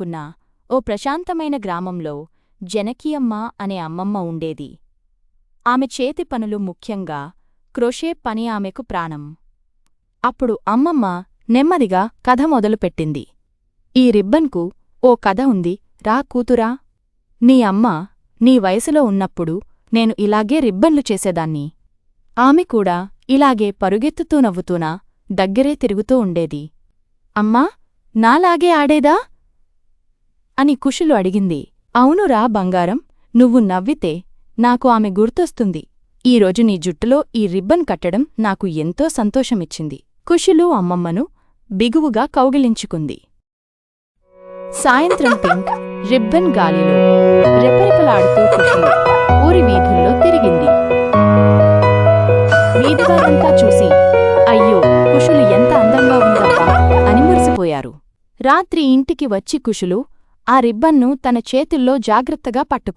దాక్కున్న ఓ ప్రశాంతమైన గ్రామంలో జనకీయమ్మ అనే అమ్మమ్మ ఉండేది. ఆమె చేతి పనులు ముఖ్యంగా క్రోషే పని ఆమెకు ప్రాణం. అప్పుడు అమ్మమ్మ నెమ్మదిగా కథ మొదలుపెట్టింది. ఈ రిబ్బన్కు ఓ కథ ఉంది రా కూతురా నీ అమ్మ నీ వయసులో ఉన్నప్పుడు నేను ఇలాగే రిబ్బన్లు చేసేదాన్ని. ఆమె కూడా ఇలాగే పరుగెత్తుతూ నవ్వుతూనా దగ్గరే తిరుగుతూ ఉండేది. అమ్మా నాలాగే ఆడేదా? అని కుషులు అడిగింది. అవునురా బంగారం నువ్వు నవ్వితే నాకు ఆమె గుర్తొస్తుంది. ఈరోజు నీ జుట్టులో ఈ రిబ్బన్ కట్టడం నాకు ఎంతో సంతోషమిచ్చింది. కుషులు అమ్మమ్మను బిగువుగా కౌగిలించుకుంది. సాయంత్రం పింక్ రిబ్బన్ గాలిలో రెపరెపలాడుతూ కుషులు ఊరి వీధుల్లో తిరిగింది. వీధివారంతా చూసి అయ్యో కుషులు ఎంత అందంగా ఉందబ్బా అని మురిసిపోయారు. రాత్రి ఇంటికి వచ్చి కుషులు ఆ రిబ్బన్ను తన చేతుల్లో జాగ్రత్తగా పట్టుకు.